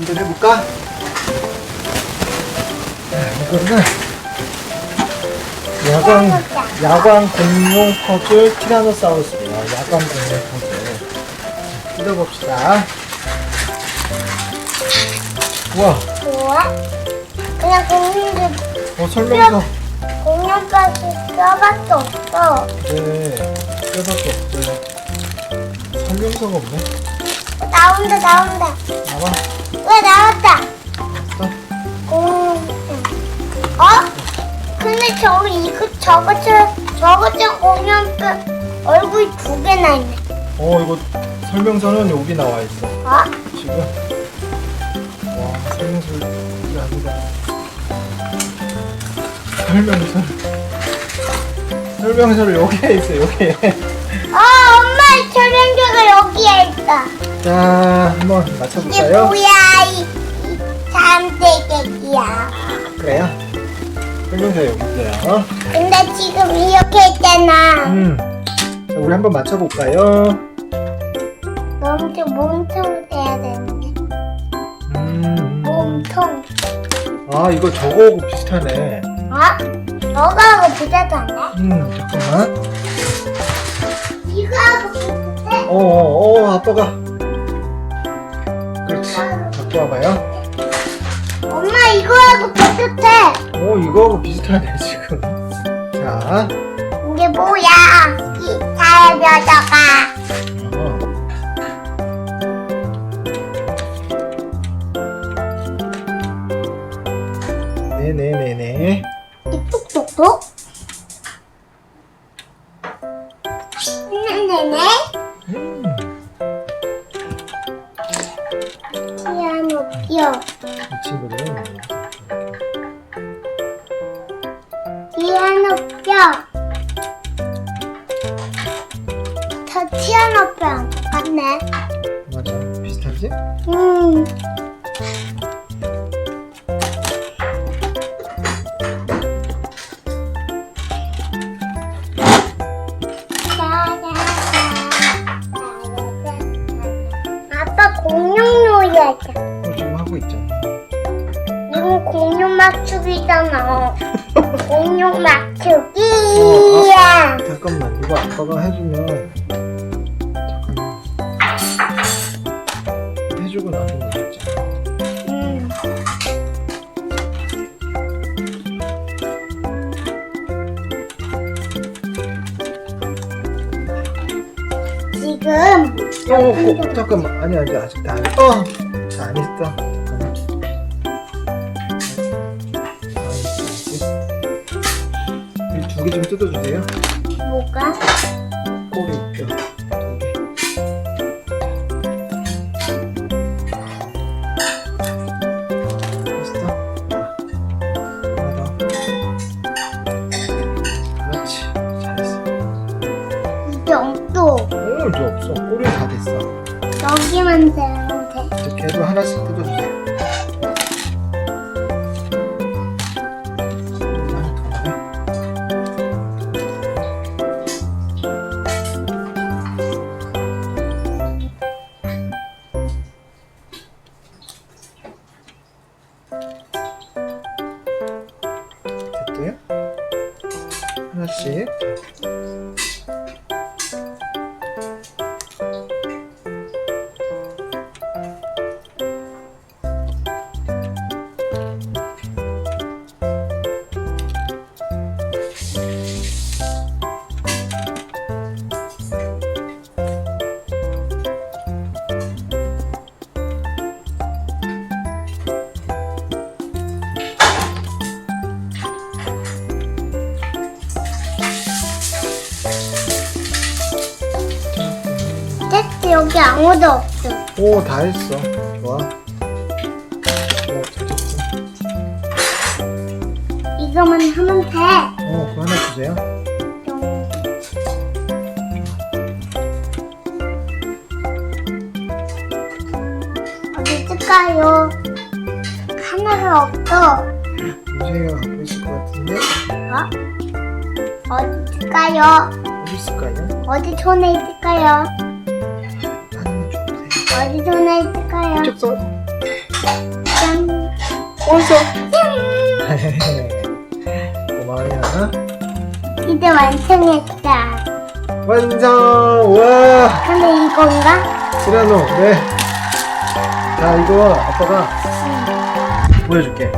한번 해볼까? 자, 이거는 야광 야광 공룡 퍼즐 티라노사우루스예요. 야광 공룡 퍼즐. 뜯어봅시다. 우와, 뭐야? 그냥 공룡들 어, 설명서. 공룡까지 뼈밖에 없어. 네, 뼈밖에 없어요. 설명서가 없네. 어, 나온다 나온다. 나와. 왜 나왔다? 또. 공룡. 어? 근데 저기 이거 저것처럼 저것처럼 공룡뼈 얼굴이 두 개나 있네. 어, 이거 설명서는 여기 나와 있어. 어? 지금. 와, 설명서를 이게 아니다. 설명서. 설명서를 여기에 있어, 여기에. 어 엄마 설명서가 여기 에 있다. 자, 한번 이게 맞춰볼까요? 뭐야 이, 이 잠들개기야. 그래요? 설명서 여기 있어요. 근데 지금 이렇게 있잖아. 음. 자, 우리 한번 맞춰볼까요? 좀 몸통 돼야 되는데. 음. 몸통. 아, 이거 저거하고 비슷하네. 어? 너가 하고 비슷하네? 음, 잠깐만. 이거 하고 비슷해? 어, 어, 어, 아빠가. 그렇지. 갖고 와봐요. 엄마 이거하고 비슷해. 오, 이거하고 비슷하네, 지금. 자, 이게 뭐야? 잘 벼져가. 어. 네네네네. 이 친구들은 피아노 뼈. 저 피아노 뼈 같네. 맞아. 비슷하지? 음. 아빠 공룡 놀이 하자. 어, 지금 하고 있잖아. 공룡 맞추기잖아. 공룡 맞추기. 잠깐만, 이거 아빠가 해주면. 잠깐만. 해주고 나면 되겠잖아. 음. 지금 어, 어, 잠깐만. 아니, 아니, 아직 다 안, 어! 다 안 했어. 개좀 뜯어주세요. 뭐가? 꼬리 뼈. 두 개. 됐어? 하나 더. 그렇지. 잘했어. 이게 없어. 오, 이제 없어. 꼬리 다 됐어. 여기만 되면 돼. 이제 걔도 하나씩 뜯어주세요. 하나씩. 여기 아무도 없어. 오, 다 했어. 좋아. 오, 잘했어. 이거만 하면 돼. 어, 그거 하나 주세요. 어디 있을까요? 하나가 없어. 유세이가 갖고 있을 것 같은데? 어? 어디 있을까요? 어디 있을까요? 어디 손에 있을까요? 어디 손에 있을까요? 이쪽 손. 짠. 짠. 고마워요. 이제 완성했다. 완성. 와. 근데 이건가? 티라노. 네. 자 이거 아빠가 보여줄게.